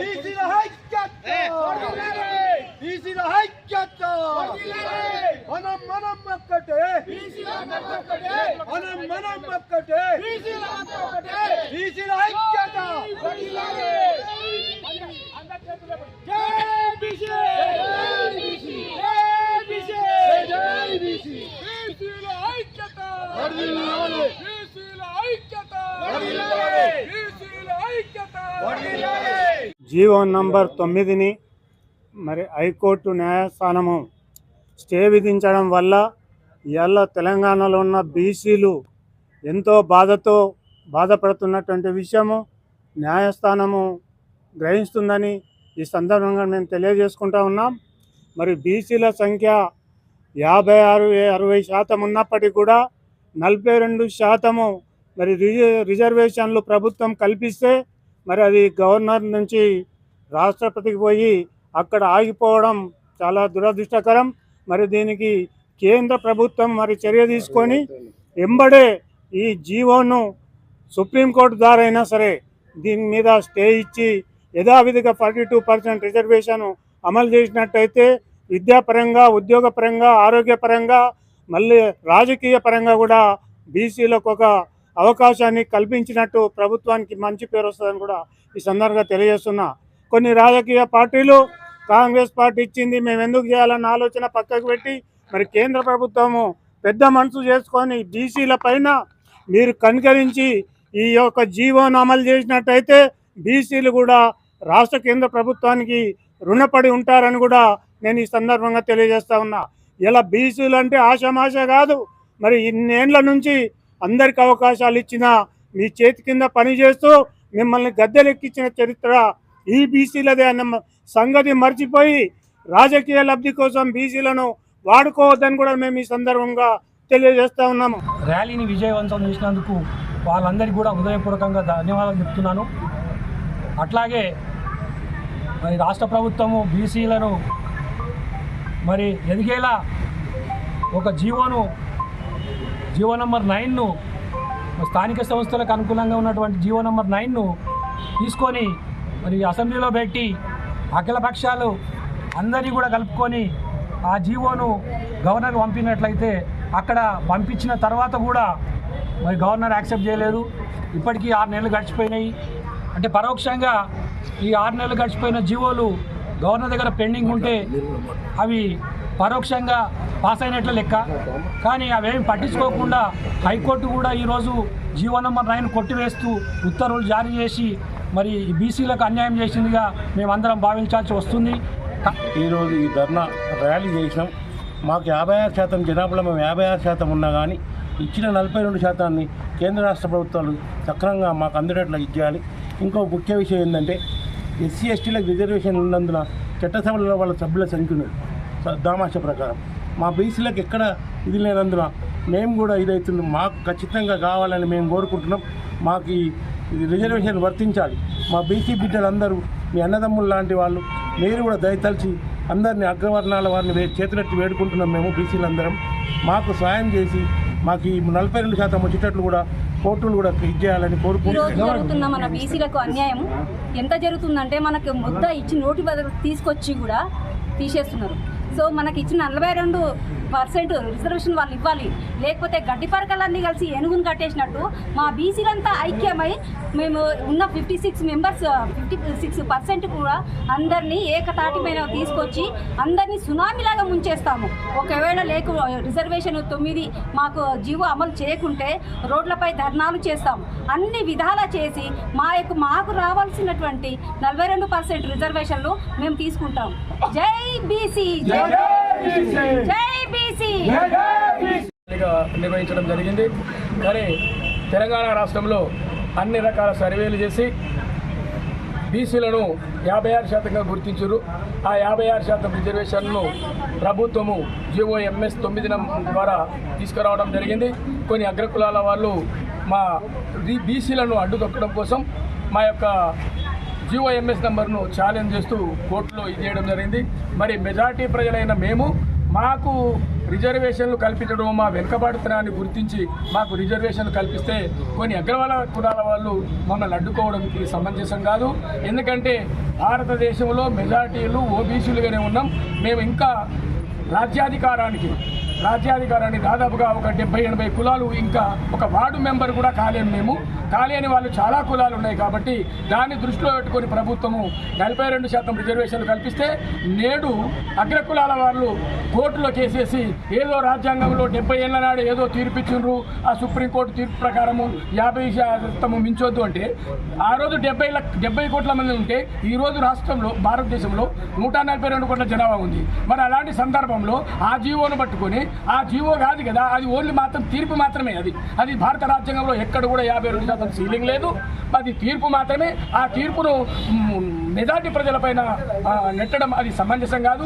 బీసీల ఐక్యత బీసీల ఐక్యత మనం మనం ఒక్కటే మనం మనం ఒక్కటే బీసీల ఐక్యత జై బీసీ జై బీసీ జై బీసీ జై బీసీ బీసీల ఐక్యత వర్ధిల్లాలి బీసీల ఐక్యత వర్ధిల్లాలి బీసీల ఐక్యత వర్ధిల్లాలి జీవో నంబర్ తొమ్మిదిని మరి హైకోర్టు న్యాయస్థానము స్టే విధించడం వల్ల ఇవాళ తెలంగాణలో ఉన్న బీసీలు ఎంతో బాధతో బాధపడుతున్నటువంటి విషయము న్యాయస్థానము గ్రహిస్తుందని ఈ సందర్భంగా మేము తెలియజేసుకుంటా ఉన్నాం. మరి బీసీల సంఖ్య యాభై ఆరు అరవై శాతం ఉన్నప్పటికీ కూడా నలభై రెండు శాతము మరి రిజ- రిజర్వేషన్లు ప్రభుత్వం కల్పిస్తే మరి అది గవర్నర్ నుంచి రాష్ట్రపతికి పోయి అక్కడ ఆగిపోవడం చాలా దురదృష్టకరం. మరి దీనికి కేంద్ర ప్రభుత్వం మరి చర్య తీసుకొని ఎంబడే ఈ జీవోను సుప్రీంకోర్టు ద్వారా అయినా సరే దీని మీద స్టే ఇచ్చి యథావిధిగా ఫార్టీ టూ పర్సెంట్ రిజర్వేషన్ అమలు చేసినట్టయితే విద్యాపరంగా ఉద్యోగపరంగా ఆరోగ్యపరంగా మళ్ళీ రాజకీయ పరంగా కూడా బీసీలకు ఒక అవకాశాన్ని కల్పించినట్టు ప్రభుత్వానికి మంచి పేరు వస్తుందని కూడా ఈ సందర్భంగా తెలియజేస్తున్నా. కొన్ని రాజకీయ పార్టీలు కాంగ్రెస్ పార్టీ ఇచ్చింది మేము ఎందుకు చేయాలన్న ఆలోచన పక్కకు పెట్టి మరి కేంద్ర ప్రభుత్వము పెద్ద మనసు చేసుకొని బీసీల పైన మీరు కనికరించి ఈ యొక్క జీవోను అమలు చేసినట్టయితే బీసీలు కూడా రాష్ట్ర కేంద్ర ప్రభుత్వానికి రుణపడి ఉంటారని కూడా నేను ఈ సందర్భంగా తెలియజేస్తా ఉన్నా. ఇలా బీసీలు అంటే ఆశమాశ కాదు. మరి ఇన్నేళ్ళ నుంచి అందరికి అవకాశాలు ఇచ్చిన మీ చేతి కింద పనిచేస్తూ మిమ్మల్ని గద్దెలెక్కించిన చరిత్ర ఈ బీసీలదే అన్న సంగతి మర్చిపోయి రాజకీయ లబ్ధి కోసం బీసీలను వాడుకోవద్దని కూడా మేము ఈ సందర్భంగా తెలియజేస్తా ఉన్నాము. ర్యాలీని విజయవంతం చేసినందుకు వాళ్ళందరికీ కూడా హృదయపూర్వకంగా ధన్యవాదాలు చెప్తున్నాను. అట్లాగే మరి రాష్ట్ర ప్రభుత్వము బీసీలను మరి ఎదిగేలా ఒక జీవోను జీవో నంబర్ నైన్ను స్థానిక సంస్థలకు అనుకూలంగా ఉన్నటువంటి జీవో నంబర్ నైన్ను తీసుకొని మరి అసెంబ్లీలో పెట్టి అఖిల పక్షాలు అందరినీ కూడా కలుపుకొని ఆ జీవోను గవర్నర్ పంపినట్లయితే అక్కడ పంపించిన తర్వాత కూడా మరి గవర్నర్ యాక్సెప్ట్ చేయలేదు. ఇప్పటికీ ఆరు నెలలు గడిచిపోయినాయి. అంటే పరోక్షంగా ఈ ఆరు నెలలు గడిచిపోయిన జీవోలు గవర్నర్ దగ్గర పెండింగ్ ఉంటే అవి పరోక్షంగా పాస్ అయినట్ల లెక్క. కానీ అవేమి పట్టించుకోకుండా హైకోర్టు కూడా ఈరోజు జీవో నెంబర్ నైన్ కొట్టివేస్తూ ఉత్తర్వులు జారీ చేసి మరి ఈ బీసీలకు అన్యాయం చేసిందిగా మేమందరం భావించాల్సి వస్తుంది. ఈరోజు ఈ ధర్నా ర్యాలీ చేసినాం. మాకు యాభై ఆరు శాతం జనాభాలో మేము యాభై ఆరు శాతం ఉన్నా కానీ ఇచ్చిన నలభై రెండు శాతాన్ని కేంద్ర రాష్ట్ర ప్రభుత్వాలు సక్రమంగా మాకు అందేటట్లు ఇచ్చేయాలి. ఇంకో ముఖ్య విషయం ఏంటంటే ఎస్సీ ఎస్టీలకు రిజర్వేషన్ ఉన్నందున చట్టసభలో వాళ్ళ సభ్యుల సంఖ్యను దామాష ప్రకారం. మా బీసీలకు ఎక్కడ ఇది లేనందున మేము కూడా ఇదవుతుంది మాకు ఖచ్చితంగా కావాలని మేము కోరుకుంటున్నాం. మాకు ఈ ఇది రిజర్వేషన్ వర్తించాలి. మా బీసీ బిడ్డలందరూ మీ అన్నదమ్ములు లాంటి వాళ్ళు మీరు కూడా దయతలిచి అందరినీ అగ్రవర్ణాల వారిని చేతులెట్టి వేడుకుంటున్నాం మేము బీసీలందరం. మాకు సాయం చేసి మాకు ఈ నలభై రెండు శాతం వచ్చేటట్లు కూడా కోర్టులు కూడా ఇచ్చేయాలని ఈరోజు కోరుకుంటున్నాం మన బీసీలకు అన్యాయం ఎంత జరుగుతుందంటే మనకు ముద్ద ఇచ్చి నోటి బదులు తీసుకొచ్చి కూడా తీసేస్తున్నారు. సో మనకి ఇచ్చిన నలభై రెండు పర్సెంట్ రిజర్వేషన్ వాళ్ళు ఇవ్వాలి. లేకపోతే గడ్డి పరకలన్నీ కలిసి ఏనుగును కట్టేసినట్టు మా బీసీలంతా ఐక్యమై మేము ఉన్న fifty six members fifty six percent కూడా అందరినీ ఏకతాటి తీసుకొచ్చి అందరినీ సునామీలాగా ముంచేస్తాము. ఒకవేళ లేకు రిజర్వేషన్ తొమ్మిది మాకు జీవో అమలు చేయకుంటే రోడ్లపై ధర్నాలు చేస్తాం అన్ని విధాలా చేసి మా యొక్క మాకు రావాల్సినటువంటి నలభై రెండు పర్సెంట్ రిజర్వేషన్లు మేము తీసుకుంటాం జై బీసీ జై నిర్వహించడం జరిగింది. కానీ తెలంగాణ రాష్ట్రంలో అన్ని రకాల సర్వేలు చేసి బీసీలను యాభై ఆరు శాతంగా గుర్తించారు. ఆ యాభై ఆరు శాతం రిజర్వేషన్ను ప్రభుత్వము జిఓ ఎంఎస్ తొమ్మిది ద్వారా తీసుకురావడం జరిగింది. కొన్ని అగ్రకులాల వాళ్ళు మా బీసీలను అడ్డుదొక్కడం కోసం మా యొక్క జిఓఎంఎస్ నెంబర్ను ఛాలెంజ్ చేస్తూ కోర్టులో ఇది చేయడం జరిగింది. మరి మెజార్టీ ప్రజలైన మేము మాకు రిజర్వేషన్లు కల్పించడం మా వెనుకబడుతున్నాన్ని గుర్తించి మాకు రిజర్వేషన్లు కల్పిస్తే కొన్ని అగ్రవాల కులాల వాళ్ళు మమ్మల్ని అడ్డుకోవడం ఇది సమంజసం కాదు. ఎందుకంటే భారతదేశంలో మెజార్టీలు ఓబీసీలుగానే ఉన్నాం. మేము ఇంకా రాజ్యాధికారానికి రాజ్యాధికారాన్ని దాదాపుగా ఒక డెబ్బై ఎనభై కులాలు ఇంకా ఒక వార్డు మెంబర్ కూడా కాలేము మేము. కాలేని వాళ్ళు చాలా కులాలు ఉన్నాయి కాబట్టి దాన్ని దృష్టిలో పెట్టుకొని ప్రభుత్వము నలభై రెండు శాతం రిజర్వేషన్లు కల్పిస్తే నేడు అగ్రకులాల వాళ్ళు కోర్టులో కేసేసి ఏదో రాజ్యాంగంలో డెబ్బై ఏళ్ళ నాడు ఏదో తీర్పిచ్చిండ్రు. ఆ సుప్రీంకోర్టు తీర్పు ప్రకారము యాభై శాతము మించొద్దు అంటే ఆ రోజు డెబ్బై లక్ష డెబ్బై కోట్ల మంది ఉంటే ఈరోజు రాష్ట్రంలో భారతదేశంలో నూట నలభై రెండు కోట్ల జనాభా ఉంది. మరి అలాంటి సందర్భంలో ఆ జీవోను పట్టుకొని ఆ జీవో కాదు కదా. అది ఓన్లీ మాత్రం తీర్పు మాత్రమే. అది అది భారత రాజ్యాంగంలో ఎక్కడ కూడా యాభై రెండు శాతం సీలింగ్ లేదు. అది తీర్పు మాత్రమే. ఆ తీర్పును మ్, మెజార్టీ ప్రజలపైన నెట్టడం అది సమంజసం కాదు.